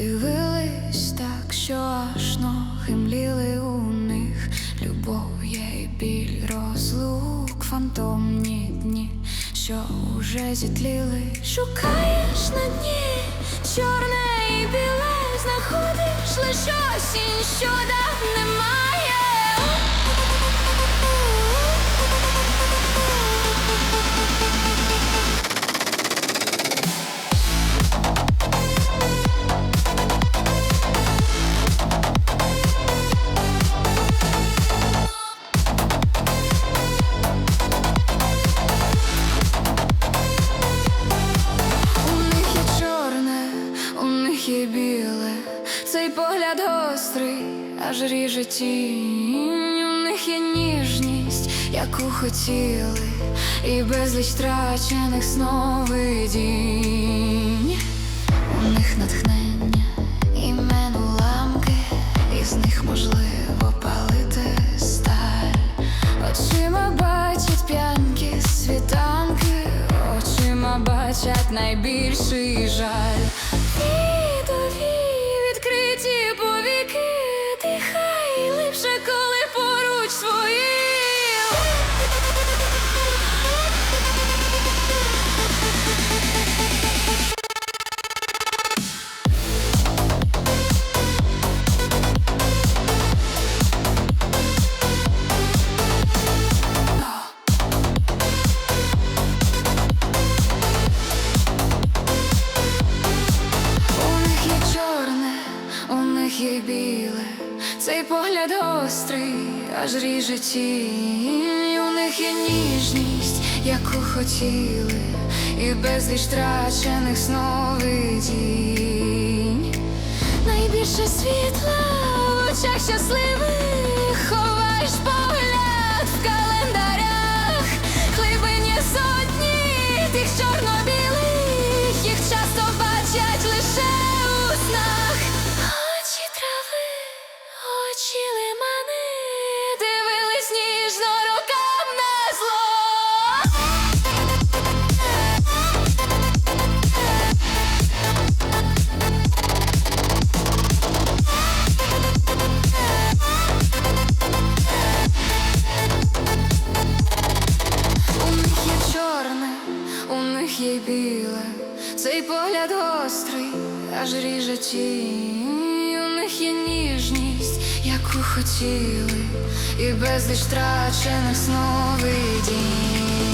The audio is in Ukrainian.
Дивились так, що аж ноги мліли у них Любов є і біль розлук, фантомні дні, що уже зітліли, шукаєш на дні чорне і біле, знаходиш лише осінь, що дав немає. Є біле, цей погляд гострий, аж ріже тінь. У них є ніжність, яку хотіли, і безліч втрачених сновидінь. У них натхнення, імен уламки, із них можливо палити сталь. Очима бачать п'янки світанки, очима бачать найбільший жаль. Цей погляд гострий, аж ріже тінь. У них є ніжність, яку хотіли, і безліч втрачених сновидінь. Найбільше світла в очах щасливих, них їй біле, цей погляд гострий, аж ріже тінь У них є ніжність, яку хотіли, і безліч втрачених новий день.